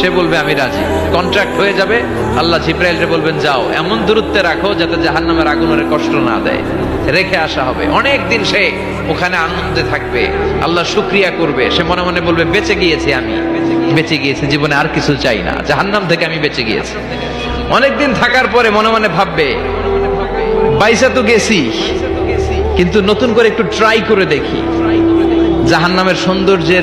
সে বলবে, আমি রাজি। কন্ট্রাক্ট হয়ে যাবে। আল্লাহ জিব্রাইলরে বলবেন, যাও, এমন দূরত্বে রাখো যাতে জাহান্নামের আগুন ওরে কষ্ট না দেয়। রেখে আসা হবে। অনেক দিন সে ওখানে আনন্দে থাকবে। আল্লাহ শুক্রিয়া করবে। সে মনে মনে বলবে, বেঁচে গিয়েছি আমি। বেঁচে গিয়েছি, জীবনে আর কিছু চাই না। জাহান্নাম থেকে আমি বেঁচে গিয়েছি। অনেকদিন থাকার পরে মনে মনে ভাববে, বাইসা তো গেছি, কিন্তু নতুন করে একটু ট্রাই করে দেখি। জাহান্নামের সৌন্দর্যের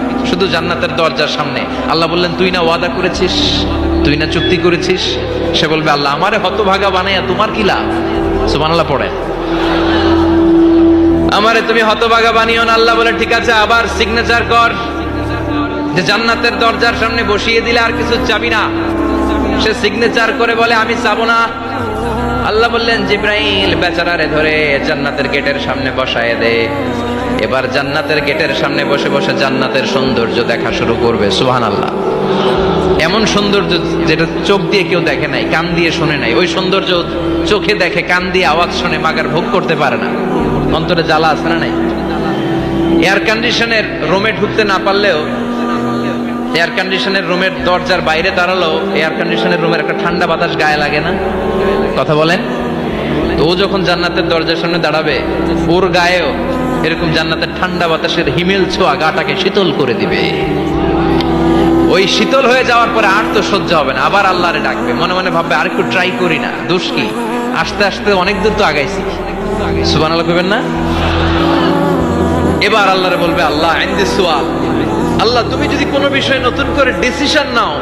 শুধু জান্নাতের দরজার সামনে। আল্লাহ বললেন, তুই না ওয়াদা করেছিস? তুই না চুক্তি করেছিস? সে বলবে, আল্লাহ, আমারে হতভাগা বানাইয়া তোমার কি লাভ? সুবহানাল্লাহ পড়ে। আমারে তুমি হতভাগা বানিও না, আল্লাহ বলে, ঠিক আছে, আবার সিগনেচার কর। যে জান্নাতের দরজার সামনে বসিয়ে দিলে আর কিছু চাবি না। সে সিগনেচার করে বলে, আমি চাবো না। আল্লাহ বললেন, জিব্রাইল বেচারারে ধরে জান্নাতের গেটের সামনে বসায় দে। এবার জান্নাতের গেটের সামনে বসে বসে জান্নাতের সৌন্দর্য দেখা শুরু করবে সুহান আল্লাহ এমন সৌন্দর্য যেটা চোখ দিয়ে কেউ দেখে নাই, কান দিয়ে শোনে নাই, ওই সৌন্দর্য চোখে দেখে, কান দিয়ে আওয়াজ শুনে মাগার ভোগ করতে পারে না। অন্তরে জ্বালা আছে না নাই? এয়ার কন্ডিশনের রুমে ঢুকতে না পারলেও এয়ার কন্ডিশনের রুমের দরজার বাইরে দাঁড়াল এয়ার কন্ডিশনের রুমের একটা ঠান্ডা বাতাস গায়ে লাগে না? কথা বলেন? তো ও যখন জান্নাতের দরজার সামনে দাঁড়াবে, ওর গায়েও এরকম জান্নাতের ঠান্ডা বাতাসের হিমেল ছোঁয়া গাটাকে শীতল করে দিবে। ওই শীতল হয়ে যাওয়ার পরে আর তো সহ্য হবে না, আবার আল্লাহরে ডাকবে। মনে মনে ভাববে, আর একটু ট্রাই করি না, দোষ কি? আস্তে আস্তে অনেক দূর তো আগাইছি। সুবান আল্লাহ করবেন না? এবার আল্লাহরে বলবে, আল্লাহ আইন্দে সোয়াল। আল্লাহ, তুমি যদি কোনো বিষয়ে নতুন করে ডিসিশন নাও,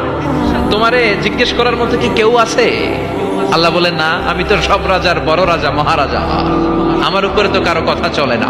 তোমারে জিজ্ঞেস করার মতো কি কেউ আছে? আল্লাহ বলে, না, আমি তো সব রাজার বড় রাজা, মহারাজা। আমার উপরে তো কারও কথা চলে না।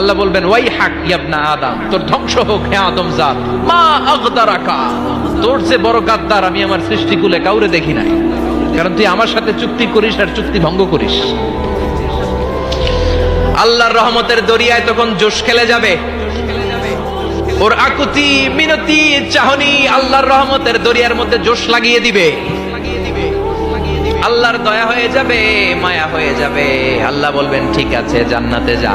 আল্লাহ বলবেন ওয়াই হাক ইয়াবনা আদম, তোর ধ্বংস হোক হে আদম জাত। মা আগদারাকা, তোর যে বড় গাদ্দার, আমি আমার সৃষ্টিকুলে কাউরে দেখি নাই। কারণ তুই আমার সাথে চুক্তি করিস আর চুক্তি ভঙ্গ করিস। আল্লাহর রহমতের দরিয়ায় তখন জোশ খেলে যাবে। ওর আকুতি, মিনতি, চাহনি আল্লাহর রহমতের দরিয়ার মধ্যে জোশ লাগিয়ে দিবে। আল্লাহর দয়া হয়ে যাবে, মায়া হয়ে যাবে। আল্লাহ বলবেন, ঠিক আছে, জান্নাতে যা।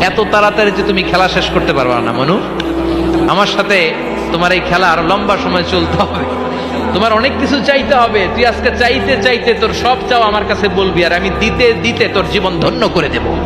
এত তাড়াতাড়ি যে তুমি খেলা শেষ করতে পারবা না, মনু। আমার সাথে তোমার এই খেলা আরও লম্বা সময় চলতে হবে। তোমার অনেক কিছু চাইতে হবে। তুই আজকে চাইতে চাইতে তোর সব চাও আমার কাছে বলবি, আর আমি দিতে দিতে তোর জীবন ধন্য করে দেব।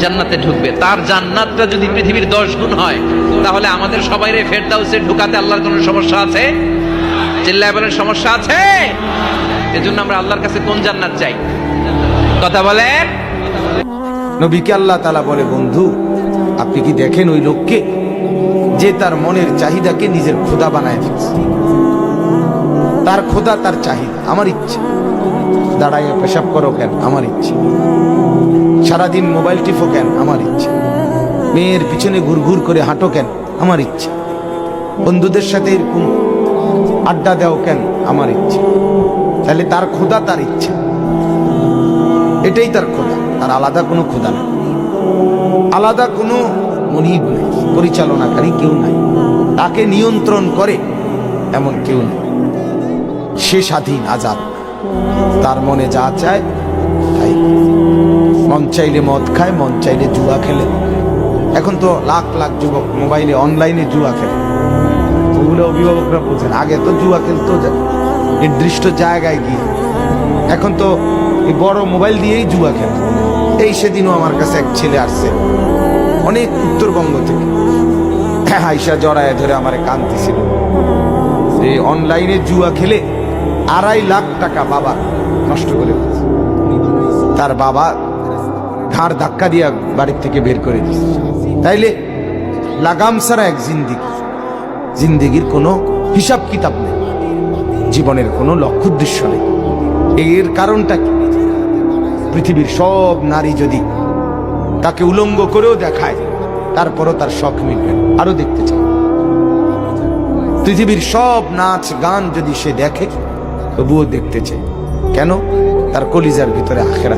জান্নাতে ঢুকবে। তার জান্নাতটা যদি পৃথিবীর দশ গুণ হয়, তাহলে আমাদের সবাইরে ফেরদাউসে ঢুকাতে আল্লাহর কোনো সমস্যা আছে? চিল্লায় বলেন, সমস্যা আছে? এজন্য আমরা আল্লাহর কাছে কোন জান্নাত চাই? কথা বলেন। নবীকে আল্লাহ তালা বলে, বন্ধু, আপনি কি দেখেন ওই লোককে? যে তার মনের চাহিদাকে নিজের খোদা বানায় ফেলছে। তার খোদা তার চাহিদা, আমার ইচ্ছে। দাঁড়াইয়া পেশাব করো কেন? আমার ইচ্ছে। সারাদিন মোবাইল টিপো কেন? আমার ইচ্ছে। মেয়ের পিছনে ঘুরঘুর করে হাঁটো কেন? আমার ইচ্ছে। বন্ধুদের সাথে এরকম আড্ডা দাও কেন? আমার ইচ্ছে। তাহলে তার খোদা তার ইচ্ছে। এটাই তার খোদা তার আলাদা কোনো খোদা নেই। আলাদা কোনো মনিব নেই, পরিচালনাকারী কেউ নাই। তাকে নিয়ন্ত্রণ করে এমন কেউ নেই। সে স্বাধীন আজাদ। তার মনে যা চায়, তাই মন চাইলে মদ খায়, মন চাইলে জুয়া খেলে। এখন তো লাখ লাখ যুবক মোবাইলে অনলাইনে জুয়া খেলে। ওগুলো অভিভাবকরা বোঝেন আগে তো জুয়া খেলতো নির্দিষ্ট জায়গায় গিয়ে। এখন তো এই বড় মোবাইল দিয়েই জুয়া খেলে। এই সেদিনও আমার কাছে এক ছেলে আসছে, অনেক উত্তরবঙ্গ থেকে। আইসা জড়ায় ধরে আমার কান্দিছিল যে অনলাইনে জুয়া খেলে আড়াই লাখ টাকা বাবা নষ্ট করে তার বাবা ঘাড় ধাক্কা দিয়া বাড়ির থেকে বের করে দিচ্ছে তাইলে লাগাম ছাড়া এক জিন্দিগি। জিন্দিগির কোনো হিসাব কিতাব নেই। জীবনের কোনো লক্ষ্য উদ্দেশ্য নেই। এর কারণটা কি? পৃথিবীর সব নারী যদি তাকে উলঙ্গ করেও দেখায়, তারপরও তার শখ মিটবে না। আরও দেখতে চাই। পৃথিবীর সব নাচ গান যদি সে দেখে, তবুও দেখতে চাই। কেন? তার কলিজার ভিতরে আখেরা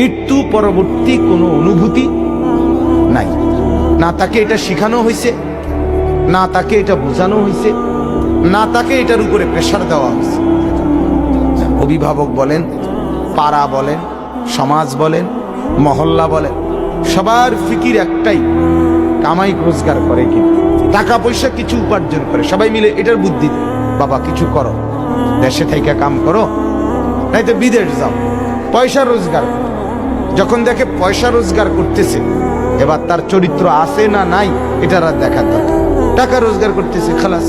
মৃত্যু পরবর্তী কোনো অনুভূতি? নাই। না তাকে এটা শিখানো হয়েছে, না তাকে এটা বোঝানো হয়েছে, না তাকে এটার উপরে প্রেশার দেওয়া হয়েছে। অভিভাবক বলেন, পাড়া বলেন, সমাজ বলেন, মহল্লা বলেন, সবার ফিকির একটাই, কামাই রোজগার করে কি? টাকা পয়সা কিছু উপার্জন করে, সবাই মিলে এটার বুদ্ধি বাবা, কিছু করো। দেশে থেকে কাম করো নাই তো বিদেশ যাও। পয়সা রোজগার করো। যখন দেখে পয়সা রোজগার করতেছে, এবার তার চরিত্র আছে না নাই এটার আর দেখার দরকার টাকা রোজগার করতেছে, খালাস।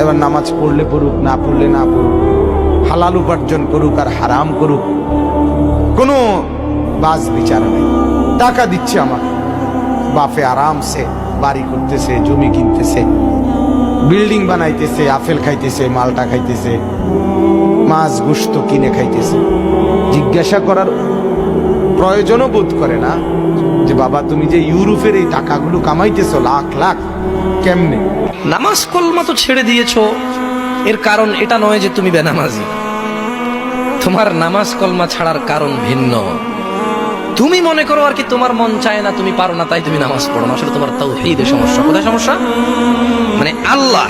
এবার নামাজ পড়লে পড়ুক, না পড়লে না পড়ুক, হালাল উপার্জন করুক আর হারাম করুক, কোনো বাজ বিচার নেই। টাকা দিচ্ছে আমাকে বাপে আরামসে বাড়ি করতেছে, জমি কিনতেছে, বিল্ডিং বানাইতেছে, আপেল খাইতেছে, মালটা খাইতেছে, মাছ গুস্ত কিনে খাইতেছে। জিজ্ঞাসা করার প্রয়োজনও বোধ করে না যে বাবা, তুমি যে ইউরোপের এই টাকাগুলো কামাইতেছো, লাখ লাখ, কেমনে? নামাজ কলমা তো ছেড়ে দিয়েছ। এর কারণ এটা নয় যে তুমি বেনামাজি। তোমার নামাজ কলমা ছাড়ার কারণ ভিন্ন। তুমি মনে করো আর কি তোমার মন চায় না, তুমি পারো না, তাই তুমি নামাজ পড়ো না। আসলে তোমার তাও হেইদের সমস্যা। কোথায় সমস্যা? মানে আল্লাহ।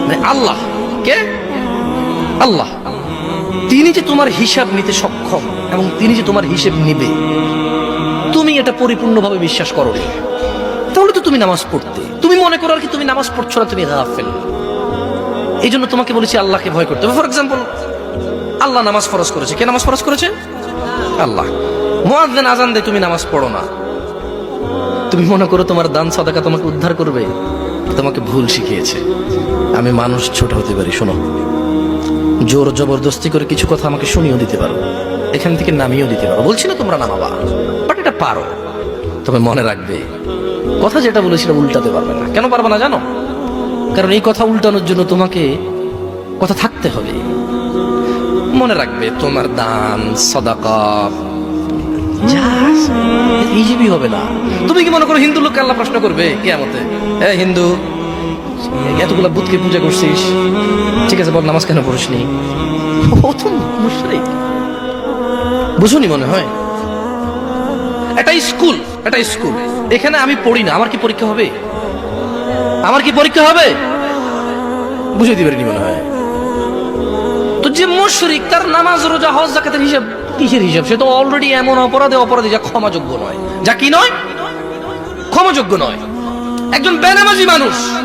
মানে আল্লাহ। কে? আল্লাহ। তিনি যে তোমার হিসাব নিতে সক্ষম এবং তিনি যে তোমার হিসেব নিবে, তুমি এটা পরিপূর্ণভাবে বিশ্বাস করো। তাহলে তো তুমি নামাজ পড়তে। তুমি মনে করো আর কি তুমি নামাজ পড়ছো না, তুমি গাফেল। এই জন্য তোমাকে বলেছি আল্লাহকে ভয় করতে হবে। ফর এক্সাম্পল আল্লাহ নামাজ ফরজ করেছে। কে নামাজ ফরজ করেছে? আল্লাহ। মুয়াজ্জিন আজান দেয় তুমি নামাজ পড়ো না। তুমি মনে করো তোমার দান সাদাকা তোমাকে উদ্ধার করবে? তোমাকে ভুল শিখিয়েছে। আমি মানুষ ছোট হতে পারি, শোনো। জোর জবরদস্তি করে কিছু কথা আমাকে শুনিয়েও দিতে পারো। এখান থেকে নামিয়েও দিতে পারো। বলছি না তোমরা নামাবা বাট এটা পারো। তবে মনে রাখবে, কথা যেটা বলেছিল উল্টাতে পারবে না। কেন পারবে না জানো? কারণ এই কথা উল্টানোর জন্য তোমাকে কথা থাকতে হবে। মনে রাখবে, তোমার দান, সদাকা হবে না। তুমি কি মনে করো হিন্দু লোককে আল্লাহ প্রশ্ন করবে কেয়ামতে? এ হিন্দু এতগুলা বুধকে পূজা করছিস। ঠিক আছে, বল, নামাজ কেন পড়িসনি? ও তো মুশরিক। বুঝুনি মনে হয়? এটা স্কুল এটা স্কুল। এখানে আমি পড়ি না, আমার কি পরীক্ষা হবে? আমার কি পরীক্ষা হবে? বুঝে দিবেনি মনে হয়। তো যে মুশরিক, তার নামাজ, রোজা, হজ জাকাতের হিসাব, কিসের হিসাব? সে তো অলরেডি এমন অপরাধে, অপরাধী, যা ক্ষমাযোগ্য নয়। যা কি নয়? ক্ষমাযোগ্য নয়। একজন বেনামাজি মানুষ।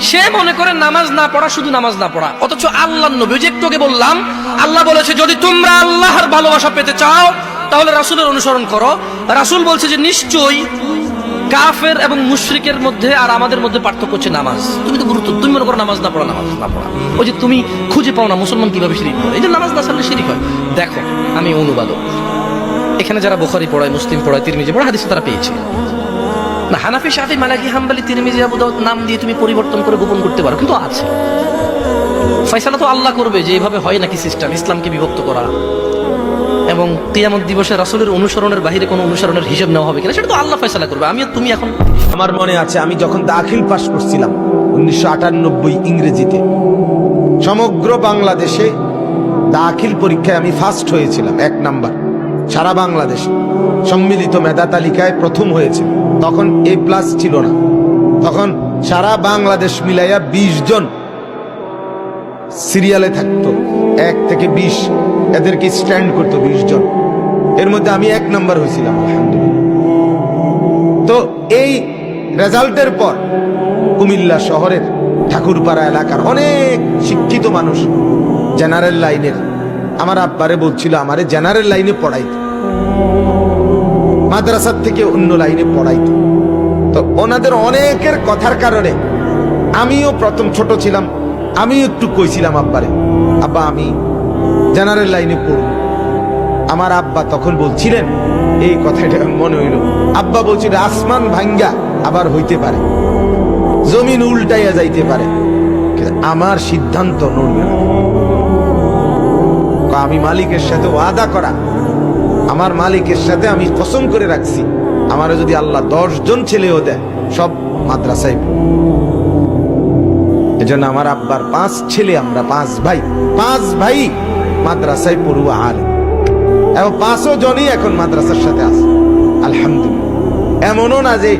সে মনে করে নামাজ না পড়া, শুধু নামাজ না পড়া। অথচ আল্লাহ নবী যে একটু বললাম, আল্লাহ বলেছে, যদি তোমরা আল্লাহর ভালোবাসা পেতে চাও, তাহলে রাসূলের অনুসরণ করো। রাসূল বলছে যে, নিশ্চয়ই কাফের এবং মুশরিকের মধ্যে আর আমাদের মধ্যে পার্থক্য হচ্ছে নামাজ। তুমি তো গুরুত্ব, তুমি মনে করো নামাজ না পড়া, নামাজ না পড়া। ওই যে তুমি খুঁজে পাও না মুসলমান কীভাবে শিরিক করে। এই যে নামাজ না ছাড়লে শিরিক হয়। দেখো, আমি অনুবাদক। এখানে যারা বুখারি পড়ায়, মুসলিম পড়ায়, তিরমিজি পড়ায়, হাদিসে তারা পেয়েছে। না, হানাফি, শাফি, মালাকি, হাম্বালি, তিরমিজি, আবু দাউদ নাম দিয়ে তুমি পরিবর্তন করে গোপন করতে পারো, কিন্তু আছে। ফয়সালা তো আল্লাহ করবে যে এইভাবে হয় নাকি সিস্টেম, ইসলামকে বিভক্ত করা। এবং কিয়ামত দিবসে রাসূলের অনুসরণের বাইরে কোনো অনুসরণের হিসাব নেওয়া হবে কিনা, সেটা তো আল্লাহ ফয়সালা করবে। আমি তুমি এখন আমার মনে আছে, আমি যখন দাখিল পাশ করছিলাম উনিশশো আটানব্বই ইংরেজিতে, সমগ্র বাংলাদেশে দাখিল পরীক্ষায় আমি ফার্স্ট হয়েছিলাম, এক নাম্বার, সারা বাংলাদেশ। সম্মিলিত মেধা তালিকায় প্রথম হয়েছে তখন এ প্লাস ছিল না। তখন সারা বাংলাদেশ মিলাইয়া বিশ জন সিরিয়ালে থাকতো। এক থেকে বিশ, এদেরকে স্ট্যান্ড করতো বিশ জন। এর মধ্যে আমি এক নাম্বার হয়েছিলাম তো এই রেজাল্টের পর কুমিল্লা শহরের ঠাকুরপাড়া এলাকার অনেক শিক্ষিত মানুষ জেনারেল লাইনের আমার আব্বারে বলছিল, আমারে জেনারেল লাইনে পড়াইতে। মাদ্রাসার থেকে অন্য লাইনে পড়াইতে। তো ওনাদের অনেকের কথার কারণে আমিও প্রথম ছোট ছিলাম, আমিও একটু কইছিলাম, আব্বারে, আব্বা, আমি জেনারেল লাইনে পড়ব। আমার আব্বা তখন বলছিলেন, এই কথাটা মনে হইল, আব্বা বলছিল, আসমান ভাঙ্গা আবার হইতে পারে, জমিন উল্টাইয়া যাইতে পারে। আমার সিদ্ধান্ত নড়বে আমি মালিকের সাথে ওয়াদা করা আমার মালিকের সাথে আমি কসম করে রাখছি। আমারও যদি আল্লাহ দশ জন ছেলেও দেয় সব মাদ্রাসায় এজন্য আমার আব্বার পাঁচ ছেলে, আমরা পাঁচ ভাই পাঁচ ভাই মাদ্রাসায় পড়ুয়া আলেম। এবং পাঁচও জনই এখন মাদ্রাসার সাথে আছে। আলহামদুলিল্লাহ। এমনও না যে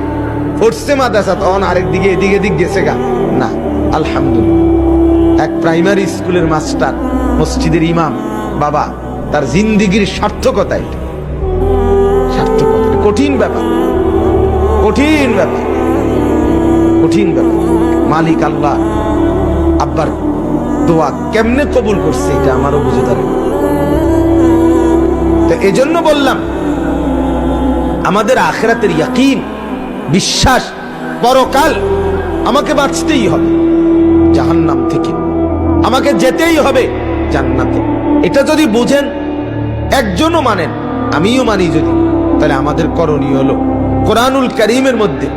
পড়ছে মাদ্রাসা, তখন আরেক দিকে এদিকে দিক গেছে গা। না, আলহামদুলিল্লাহ। এক প্রাইমারি স্কুলের মাস্টার, মসজিদের ইমাম, বাবা, তার জিন্দিগির সার্থকতা এটা। কঠিন ব্যাপার। কঠিন ব্যাপার। কঠিন ব্যাপার। মালিক আল্লাহ আব্বার দোয়া কেমনে কবুল করছে এটা আমারও বুঝে দাঁড়ায় তো এজন্য বললাম, আমাদের আখেরাতের ইয়াকিন, বিশ্বাস, পরকাল আমাকে বাঁচতেই হবে, জাহান্নাম থেকে। আমাকে যেতেই হবে জান্নাতে। এটা যদি বুঝেন, একজনও মানেন, আমিও মানি যদি। তাহলে আমাদের করণীয় হলো কোরআনুল করিমের মধ্যে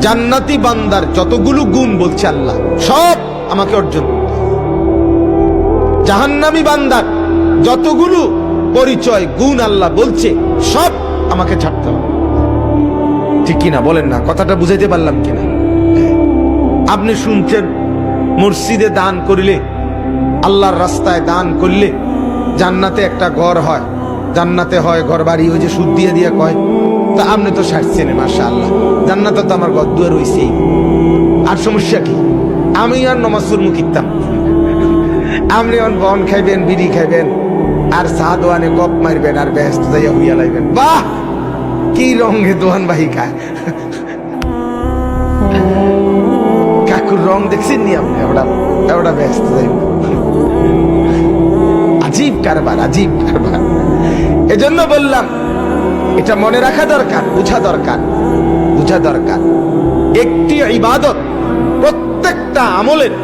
জান্নাতি বান্দার যতগুলো গুণ বলছে আল্লাহ, সব আমাকে অর্জন জাহান্নামি বান্দার যতগুলো পরিচয়, গুণ আল্লাহ বলছে, সব আমাকে ছাড়তে হবে। ঠিক কিনা বলেন না? কথাটা বুঝাইতে পারলাম কিনা? আপনি শুনছেন, মসজিদে দান করিলে, আল্লাহর রাস্তায় দান করলে জান্নাতে একটা ঘর হয়। জান্নাতে হয় ঘর বাড়ি ওই যে সুদ দিয়ে দিয়ে কয়, তা আপনি তো সারছেন মাসা আল্লাহ জান্নাতে তো আমার দুয়ার হইছেই। আর সমস্যা কি? আমি আর নমাজুর মুখিতাম আপনি অন বন খাইবেন, বিড়ি খাইবেন, আর চা দোয়ানে গপ মারবেন, আর ব্যস্ত যাইয়া হইয়া লাইবেন। বাহ! কি রঙে দোয়ান বাহি খায়। কাকু চক্ষুর রং দেখছেন নি আপনি? ওটা ওটা ব্যস্ত যাইব। আজীব কারবার আজীব কারবার। এজন্য বললাম, এটা মনে রাখা দরকার, বুঝা দরকার বুঝা দরকার একটি ইবাদত প্রত্যেকটা আমলের,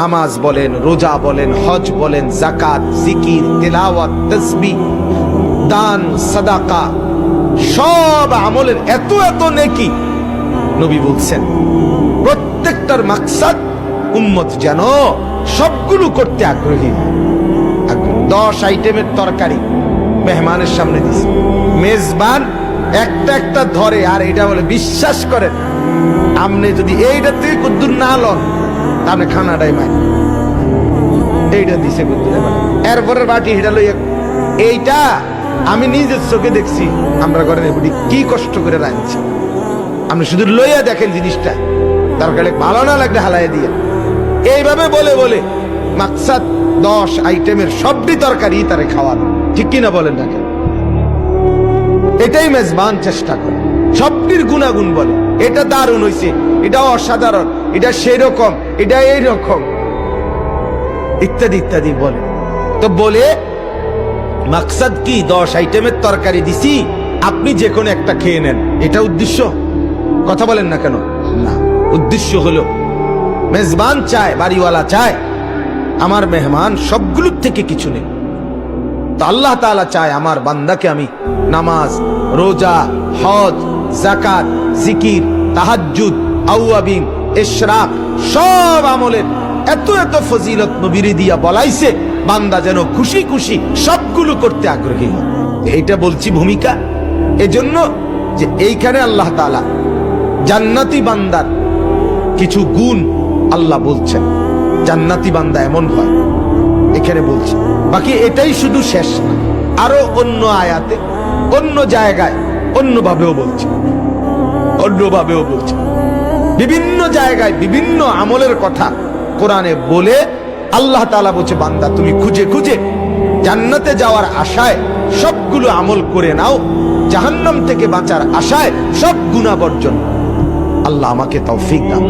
নামাজ বলেন, রোজা বলেন, হজ বলেন জাকাত জিকির, তেলাওয়াত তসবি দান, সাদাকা, সব আমলের এত এত নেকি নবী বলছেন প্রত্যেকটার মাকসাদ উম্মত যেন সবগুলো করতে আগ্রহী। দশ আইটেমের তরকারি মেহমানের সামনে দিছে। মেজবান একটা একটা ধরে, আর এটা বলে, বিশ্বাস করেন, আপনি যদি এইটা থেকে কুদ্দুর না লন, তাহলে খানাটাই মাই এইটা দিছে কুদ্দুরে এরপরে বাটি হেটা লইয়া, এইটা আমি নিজের চোখে দেখছি, আমরা ঘরে বুড়ি, কি কষ্ট করে রাঁধছি। আপনি শুধু লইয়া দেখেন জিনিসটা তরকারি ভালো না লাগলে হালাইয়া দিয়ে। এইভাবে বলে বলে মাকসাদ দশ আইটেমের সবটি তরকারি তারে খাওয়ানো। ঠিক কিনা বলেন না কেন? এটাই মেজবান চেষ্টা করে। সবটির গুণাগুণ বলে। এটা দারুণ হইছে, এটা অসাধারণ, এটা সেই রকম এটা এই রকম ইত্যাদি ইত্যাদি বলে। তো বলে, মাকসাদ কি দশ আইটেমের তরকারি দিছি? আপনি যে কোনো একটা খেয়ে নেন। এটা উদ্দেশ্য? কথা বলেন না কেন? না। উদ্দেশ্য হলো, মেজবান চায়, বাড়িওয়ালা চায় আমার মেহমান সবগুলোর থেকে কিছু নেই। তো আল্লাহ তাআলা চায় আমার বান্দাকে আমি নামাজ, রোজা, হজ জাকাত জিকির, তাহাজ্জুদ আউয়াবিন ইশরাক সব আমলের এত এত ফজিলত নবীরে দিয়া বলাইছে, বান্দা যেন খুশি খুশি সবগুলো করতে আগ্রহী হয়। এইটা বলছি ভূমিকা। এজন্য যে এইখানে আল্লাহ তাআলা জান্নাতি বান্দার কিছু গুণ আল্লাহ বলছেন। জান্নাতি বান্দা এমন হয়। এখানে বলছি, বাকি এটাই শুধু শেষ না, আরও অন্য আয়াতে, অন্য জায়গায়, অন্যভাবেও বলছে অন্যভাবেও বলছে। বিভিন্ন জায়গায় বিভিন্ন আমলের কথা কোরআনে বলে আল্লাহ তালা বলছে, বান্দা, তুমি খুঁজে খুঁজে জান্নাতে যাওয়ার আশায় সবগুলো আমল করে নাও, জাহান্নাম থেকে বাঁচার আশায় সব গুণা বর্জন। আল্লাহ আমাকে তৌফিক দান।